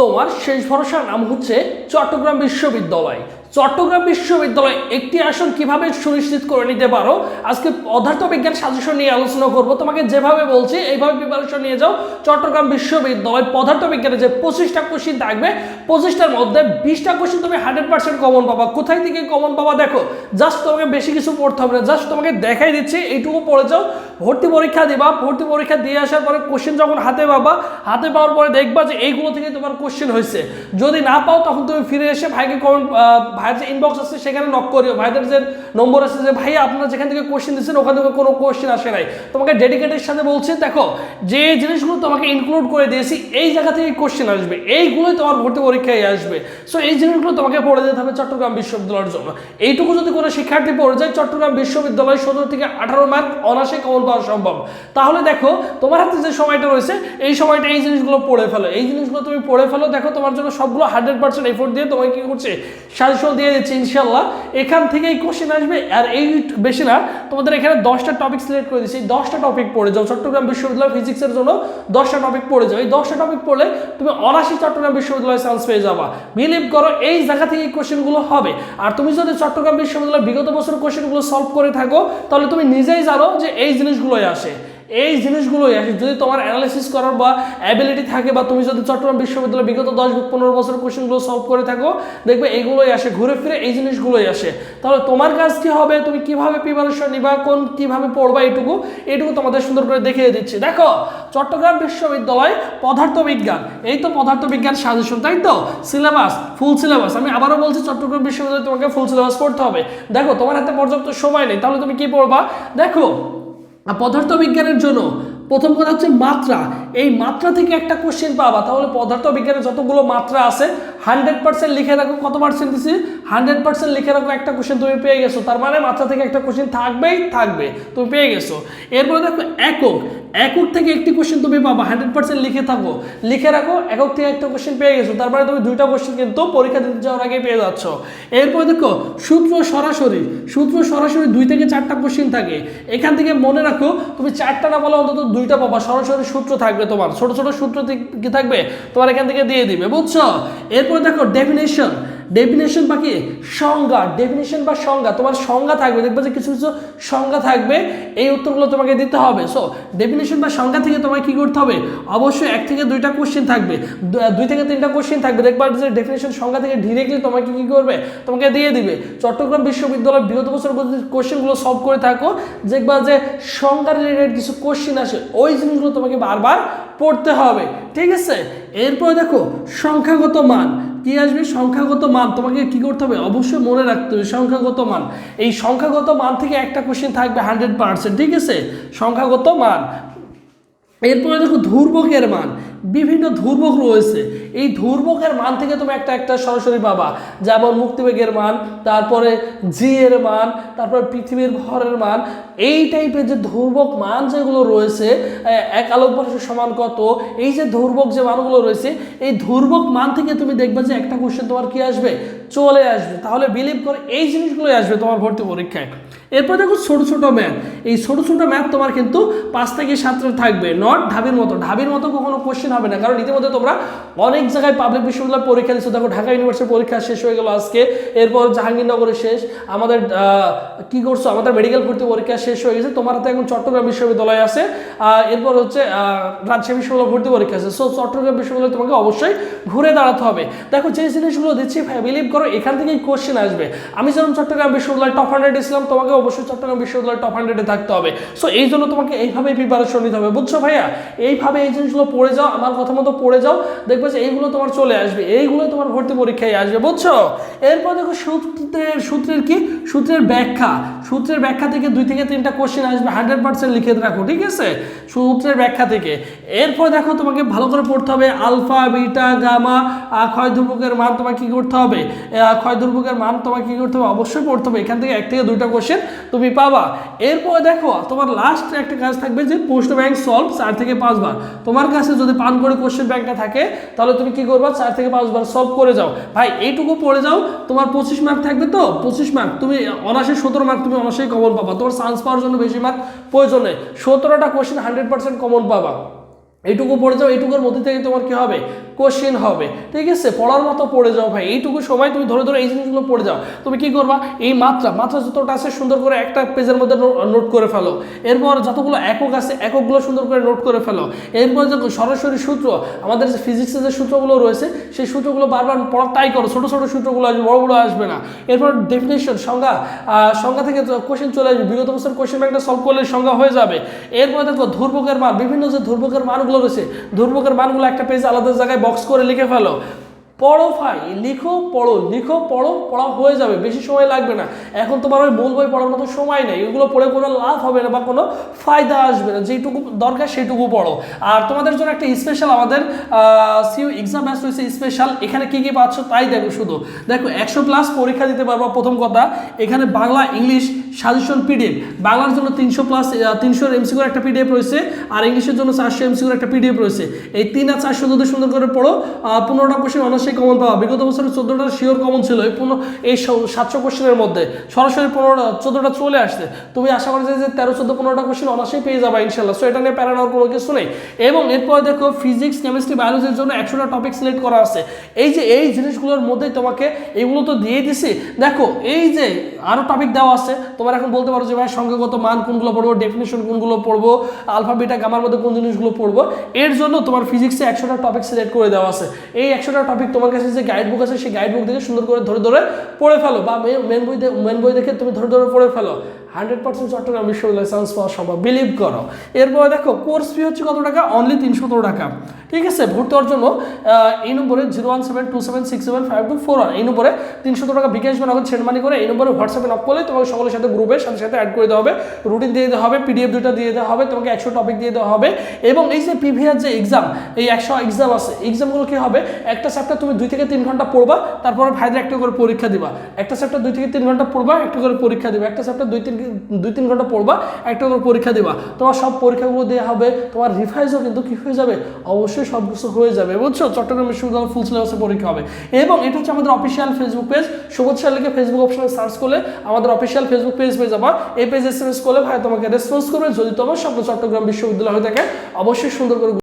তোমার শেষ ভরসার নাম হচ্ছে চট্টগ্রাম বিশ্ববিদ্যালয়। চট্টগ্রাম বিশ্ববিদ্যালয় একটি আসন কীভাবে সুনিশ্চিত করে নিতে পারো? আজকে পদার্থ বিজ্ঞান সাজেশন নিয়ে আলোচনা করব। তোমাকে যেভাবে বলছি, এইভাবে প্রিপারেশন নিয়ে যাও। চট্টগ্রাম বিশ্ববিদ্যালয় পদার্থ বিজ্ঞানে যে পঁচিশটা কোশ্চিন থাকবে, পঁচিশটার মধ্যে বিশটা কোশ্চিন তুমি হান্ড্রেড পার্সেন্ট কমন পাবা। কোথায় থেকে কমন পাবা দেখো? জাস্ট তোমাকে বেশি কিছু পড়তে হবে না। জাস্ট তোমাকে দেখাই দিচ্ছি, এইটুকু পড়ে যাও। ভর্তি পরীক্ষা দিবা। ভর্তি পরীক্ষা দিয়ে আসার পরে কোশ্চেন যখন হাতে পাবা হাতে পাওয়ার পরে দেখবা যে এইগুলো থেকে তোমার কোশ্চেন হয়েছে। যদি না পাও, তখন তুমি ফিরে এসে ভাইকে কমেন্ট ভাইয়ের যে ইনবক্স আছে, সেখানে নক করিও। ভাইদের যে নম্বর আছে যে ভাই আপনারা যেখান থেকে কোশ্চেন দিচ্ছেন, ওখান থেকে কোনো কোশ্চেন আসে নাই। তোমাকে ডেডিকেটের সাথে বলছে, দেখো, যে জিনিসগুলো তোমাকে ইনক্লুড করে দিয়েছি, এই জায়গা থেকে কোশ্চেন আসবে, এইগুলোই তোমার ভর্তি পরীক্ষায় আসবে। সো এই জিনিসগুলো তোমাকে পড়ে দিতে হবে চট্টগ্রাম বিশ্ববিদ্যালয়ের জন্য। এইটুকু যদি কোনো শিক্ষার্থী পড়ে যায়, চট্টগ্রাম বিশ্ববিদ্যালয় সতেরো থেকে আঠারো মার্ক অনাসে কমন পাওয়া সম্ভব। তাহলে দেখো, তোমার হাতে যে সময়টা রয়েছে, এই সময়টা এই জিনিসগুলো পড়ে ফেলো। এই জিনিসগুলো তুমি পড়ে ফেলো, দেখো তোমার জন্য সবগুলো হান্ড্রেড পার্সেন্ট এফোর্ট দিয়ে তোমাকে কি করছে, সাজেশন দিয়ে দিচ্ছে ইনশাল্লাহ এখান থেকেই কোশ্চেন আর এই বেশি না, তোমাদের এখানে দশটা টপিক সিলেক্ট করে দিচ্ছি দশটা টপিক পড়ে যাও। চট্টগ্রাম বিশ্ববিদ্যালয় ফিজিক্সের জন্য দশটা টপিক পড়ে যাও। এই দশটা টপিক পড়লে তুমি অনাশি চট্টগ্রাম বিশ্ববিদ্যালয়ে চান্স পেয়ে যাবা। বিলিভ করো, এই জায়গা থেকে এই কোশ্চেনগুলো হবে। আর তুমি যদি চট্টগ্রাম বিশ্ববিদ্যালয়ের বিগত বছর কোশ্চেনগুলো সলভ করে থাকো, তাহলে তুমি নিজেই জানো যে এই জিনিসগুলোই আসে। এই জিনিসগুলোই আসে যদি তোমার অ্যানালাইসিস করার বা অ্যাবিলিটি থাকে বা তুমি যদি চট্টগ্রাম বিশ্ববিদ্যালয় বিগত দশ পনেরো বছর কোশ্চেনগুলো সলভ করে থাকো, দেখবে এইগুলোই আসে, ঘুরে ফিরে এই জিনিসগুলোই আসে। তাহলে তোমার কাজ কি হবে? তুমি কীভাবে প্রিপারেশন নিবা? কোন কীভাবে পড়বা? এটুকু এটুকু তোমাদের সুন্দর করে দেখিয়ে দিচ্ছি। দেখো, চট্টগ্রাম বিশ্ববিদ্যালয় পদার্থ বিজ্ঞান এই তো পদার্থ বিজ্ঞান সাজেশন তাই তো? সিলেবাস ফুল সিলেবাস আমি আবারও বলছি, চট্টগ্রাম বিশ্ববিদ্যালয় তোমাকে ফুল সিলেবাস পড়তে হবে। দেখো, তোমার হাতে পর্যাপ্ত সময় নেই। তাহলে তুমি কি পড়বা? দেখো আর পদার্থ বিজ্ঞানের জন্য প্রথম কথা হচ্ছে মাত্রা। এই মাত্রা থেকে একটা কোশ্চেন পাবা। তাহলে পদার্থবিজ্ঞানের যতগুলো মাত্রা আছে হান্ড্রেড পার্সেন্ট লিখে রাখো, কত পার্সেন্ট দিছি? হান্ড্রেড পার্সেন্ট লিখে রাখো, একটা কোশ্চেন তুমি পেয়ে গেছো। তার মানে মাত্রা থেকে একটা কোশ্চেন থাকবেই, থাকবে। তুমি পেয়ে গেছো। এরপরে দেখো, একক। একক থেকে একটি কোশ্চেন তুমি পাবা, হান্ড্রেড পার্সেন্ট লিখে থাকো। লিখে রাখো, একক থেকে একটা কোশ্চেন পেয়ে গেছো। তার মানে তুমি দুইটা কোশ্চেন কিন্তু পরীক্ষা দিতে যাওয়ার আগে পেয়ে যাচ্ছ। এরপরে দেখো, সূত্র সরাসরি। সূত্র সরাসরি দুই থেকে চারটা কোশ্চেন থাকে। এখান থেকে মনে রাখো, তুমি চারটা না বলে অন্তত দুইটা পাবা। সরাসরি সূত্র থাকবে তোমার। ছোট ছোট সূত্র কি থাকবে? তোমার এখান থেকে দিয়ে দিবে, বুঝছ? এরপর দেখো ডেফিনেশন ডেফিনেশন বা কি? সংজ্ঞা। ডেফিনেশন বা সংজ্ঞা। তোমার সংজ্ঞা থাকবে। দেখবে যে কিছু কিছু সংজ্ঞা থাকবে। এই উত্তরগুলো তোমাকে দিতে হবে। সো ডেফিনেশন বা সংজ্ঞা থেকে তোমাকে কি করতে হবে? অবশ্যই এক থেকে দুইটা কোশ্চেন থাকবে। দুই থেকে তিনটা কোশ্চেন থাকবে। দেখবা যে ডেফিনেশন সংজ্ঞা থেকে ডিরেক্টলি তোমাকে কি করবে? তোমাকে দিয়ে দিবে। চট্টগ্রাম বিশ্ববিদ্যালয়ের বিগত বছর কোশ্চেনগুলো সলভ করে থাকো। দেখবা যে সংজ্ঞা রিলেটেড কিছু কোশ্চেন আসে। ওই জিনিসগুলো তোমাকে বারবার পড়তে হবে, ঠিক আছে? এরপর দেখো, সংখ্যাগত মান। কি আসবে? সংখ্যাগত মান। তোমাকে কি করতে হবে? অবশ্যই মনে রাখতে হবে, সংখ্যাগত মান। এই সংখ্যাগত মান থেকে একটা কোশ্চেন থাকবে হান্ড্রেড পার্সেন্ট ঠিক আছে? সংখ্যাগত মান। এরপরে দেখো, ধ্রুবকের মান। বিভিন্ন ধ্রুবক রয়েছে। এই ধ্রুবকের মান থেকে তুমি একটা একটা সরাসরি পাবা। যেমন মুক্তিবেগের মান, তারপরে জি এর মান, তারপরে পৃথিবীর ভরের মান। এই টাইপের যে ধ্রুবক মান যেগুলো রয়েছে এক আলোক বর্ষের সমান কত? এই যে ধ্রুবক যে মানগুলো রয়েছে, এই ধ্রুবক মান থেকে তুমি দেখবে যে একটা কোশ্চেন তোমার কি আসবে? চলে আসবে। তাহলে বিলিভ করে এই জিনিসগুলোই আসবে তোমার ভর্তি পরীক্ষায়। এরপর দেখো ছোট ছোট ম্যাথ এই ছোট ছোট ম্যাথ তোমার কিন্তু পাঁচ থেকে সাতটা থাকবে নট ঢাবির মতো। ঢাবির মতো কখনো কোশ্চেন হবে না, কারণ ইতিমধ্যে তোমরা অনেক জায়গায় পাবলিক বিশ্ববিদ্যালয় পরীক্ষা দিচ্ছ দেখো ঢাকা ইউনিভার্সিটির পরীক্ষা শেষ হয়ে গেল আজকে, এরপর জাহাঙ্গীরনগরে শেষ। আমাদের কি করছ? আমাদের মেডিকেল ভর্তি পরীক্ষা শেষ হয়ে গেছে। তোমার হাতে এখন চট্টগ্রাম বিশ্ববিদ্যালয় আছে। এরপর হচ্ছে রাজশাহী বিশ্ববিদ্যালয় ভর্তি পরীক্ষা আছে। সো চট্টগ্রাম বিশ্ববিদ্যালয় তোমাকে অবশ্যই ঘুরে দাঁড়াতে হবে। দেখো যে জিনিসগুলো দিচ্ছি বিলিভ করো, এখান থেকেই কোশ্চেন আসবে। আমি যেমন চট্টগ্রাম বিশ্ববিদ্যালয় টপ হান্ড্রেড ছিলাম, তোমাকে অবশ্যই চট্টগ্রাম বিশ্ববিদ্যালয় টপ হান্ড্রেডে থাকতে হবে। সো এই জন্য তোমাকে এইভাবে প্রিপারেশন নিতে হবে। বুঝছ ভাইয়া? এইভাবে এই জিনিসগুলো পড়ে যাও, আমার কথা মতো পড়ে যাও, দেখবে যে এইগুলো তোমার চলে আসবে। এইগুলো তোমার ভর্তি পরীক্ষায় আসবে, বুঝছ? এরপর দেখো সূত্রের সূত্রের কি? সূত্রের ব্যাখ্যা। সূত্রের ব্যাখ্যা থেকে দুই থেকে তিনটা কোশ্চেন আসবে হান্ড্রেড পার্সেন্ট লিখে রাখো, ঠিক আছে? সূত্রের ব্যাখ্যা থেকে। এরপর দেখো তোমাকে ভালো করে পড়তে হবে আলফা, বিটা, গামা ক্ষয় ধ্রুবকের মান তোমাকে কি করতে হবে? ক্ষয় ধ্রুবকের মান তোমাকে কি করতে হবে? অবশ্যই পড়তে হবে। এখান থেকে এক থেকে দুইটা কোশ্চেন তুমি পাবা। এরপর দেখো, তোমার লাস্ট একটা কাজ থাকবে যে প্রশ্ন ব্যাংক সলভ চার থেকে পাঁচবার। তোমার কাছে যদি পান করে কোশ্চেন ব্যাংকটা থাকে, তাহলে তুমি কি করবা? চার থেকে পাঁচবার সলভ করে যাও। ভাই, এইটুকু পড়ে যাও, তোমার পঁচিশ মার্ক থাকবে তো? পঁচিশ মার্ক তুমি অনাসে সতেরো মার্ক তুমি অনাসেই কমন পাবা। তোমার চান্স পাওয়ার জন্য বেশি মার্ক প্রয়োজন নেই। সতেরোটা কোশ্চেন হান্ড্রেড পার্সেন্ট কমন পাবা। এইটুকু পড়ে যাও, এইটুকুর মধ্যে থেকে তোমার কি হবে? কোশ্চেন হবে। ঠিক আছে? পড়ার মতো পড়ে যাও ভাই। এইটুকু সময় তুমি ধরে ধরে এই জিনিসগুলো পড়ে যাও। তুমি কি করবা? এই মাত্রা মাত্রা যতটা আছে সুন্দর করে একটা পেজের মধ্যে নোট করে ফেলো। এরপর যতগুলো একক আছে, এককগুলো সুন্দর করে নোট করে ফেলো। এরপর যে সরাসরি সূত্র, আমাদের যে ফিজিক্সের যে সূত্রগুলো রয়েছে, সেই সূত্রগুলো বারবার পড়ার ট্রাই করো। ছোটো ছোটো সূত্রগুলো আসবে, বড় বড় আসবে না। এরপর ডেফিনেশন সংজ্ঞা সংজ্ঞা থেকে কোশ্চেন চলে আসবে। বিগত বছর কোশ্চেন ব্যাংকটা সলভ করলে সংজ্ঞা হয়ে যাবে। এরপর দেখো ধ্রুবকের মান, বিভিন্ন যে ধ্রুবকের মানগুলো রয়েছে দুর্ভোগের মানগুলো একটা পেজ আলাদা জায়গায় বক্স করে লিখে ফেলো। পড়ো ভাই লিখো, পড়ো লিখো, পড়ো, পড়া হয়ে যাবে, বেশি সময় লাগবে না। এখন তোমার ওই মূল বই পড়ার মতো সময় নেই, এগুলো পড়ে কোনো লাভ হবে না বা কোনো ফায়দা আসবে না যেটুকু দরকার সেটুকু পড়ো। আর তোমাদের জন্য একটা স্পেশাল আমাদের সিও এক্সাম ব্যাচ রয়েছে স্পেশাল এখানে কি কি পাচ্ছ তাই দেখো শুধু। দেখো, একশো প্লাস পরীক্ষা দিতে পারব, প্রথম কথা, এখানে বাংলা, ইংলিশ সাজেশন পিডিএফ বাংলার জন্য তিনশো প্লাস তিনশো এমসিকুর একটা পিডিএফ রয়েছে, আর ইংলিশের জন্য চারশো এমসিকুর একটা পিডিএফ রয়েছে। এই তিন আর চারশো যদি সুন্দর করে পড়ো পনেরোটা কোশ্চেন অনার্সই কমন পাওয়া। বিগত বছরে চোদ্দোটা শিওর কমন ছিল। এই পনেরো, এই সাতশো কোশ্চেনের মধ্যে। সরাসরি পনেরোটা, চোদ্দোটা চলে আসছে। তুমি আশা করি যে তেরো, চোদ্দ, পনেরোটা কোশ্চেন অনার্সই পেয়ে যাবে ইনশাল্লাহ সো এটা নিয়ে প্যারা নেওয়ার কোনো কিছু নেই। এবং এরপর দেখো ফিজিক্স কেমিস্ট্রি বায়োলজির জন্য একশোটা টপিক সিলেক্ট করা আছে। এই যে, এই জিনিসগুলোর মধ্যেই তোমাকে এগুলো তো দিয়ে দিছি। দেখো, এই যে আরও টপিক দেওয়া আছে। তোমার এখন বলতে পারো যে, ভাই, সংখ্যাগত মান কোনগুলো পড়ব ডেফিনেশন কোনগুলো পড়ব আলফা বিটা গামার মধ্যে কোন জিনিসগুলো পড়ব। এর জন্য তোমার ফিজিক্সে একশোটা টপিক সিলেক্ট করে দেওয়া আছে। এই একশোটা টপিক তোমার কাছে যে গাইড বুক আছে, সেই গাইড বুক দেখে সুন্দর করে ধরে ধরে পড়ে ফেলো। বা মেন বই মেন বই দেখে তুমি ধরে ধরে পড়ে ফেলো। হান্ড্রেড পার্সেন্ট চট্টগ্রাম বিশ্ববিদ্যালয় চান্স পাওয়া সম্ভব। বিলিভ করো। এরপরে দেখো কোর্স ফি হচ্ছে কত টাকা? অনলি তিনশো টাকা। ঠিক আছে? ভর্তি হওয়ার জন্য এই নম্বরে zero one seven two seven six seven five two four one এই নম্বরে তিনশো টাকা বিকাশ বা নগদ সেন্ড করে, এই নম্বরে হোয়াটসঅ্যাপে নক করলে তোমাকে সকলের সাথে গ্রুপের সাথে সাথে অ্যাড করে দেওয়া হবে। রুটিন দিয়ে দেওয়া হবে পিডিএফ দুইটা দিয়ে দেওয়া হবে, তোমাকে একশো টপিক দিয়ে দেওয়া হবে। এবং এই যে পিভিআর যে এক্সাম এই একশো এক্সাম আছে এক্সামগুলো কি হবে? একটা চ্যাপ্টার তুমি দুই থেকে তিন ঘণ্টা পড়বা, তারপরে ভাইদের একটা করে পরীক্ষা দিবা। একটা চ্যাপ্টার দুই থেকে তিন ঘণ্টা পড়বা, একটা করে পরীক্ষা দিবা। একটা চ্যাপ্টার দুই, তিন দুই তিন ঘণ্টা পড়বা, একটা করে পরীক্ষা দিবা। তোমার সব পরীক্ষাগুলো দেওয়া হবে, তোমার রিভাইজও কিন্তু কি হয়ে যাবে? অবশ্যই সব কিছু হয়ে যাবে, বুঝছ? চট্টগ্রাম বিশ্ববিদ্যালয় ফুল সিলেবাসে পরীক্ষা হবে। এবং এটা হচ্ছে আমাদের official facebook page Subodh sir লিখে ফেসবুক অপশনে সার্চ করলে আমাদের অফিসিয়াল ফেসবুক পেজ পেয়ে যাবা। এই পেজ এস এম এস করলে ভাই তোমাকে রেসপন্স করবে। যদি তোমার স্বপ্ন চট্টগ্রাম বিশ্ববিদ্যালয় হয়ে থাকে, অবশ্যই সুন্দর করে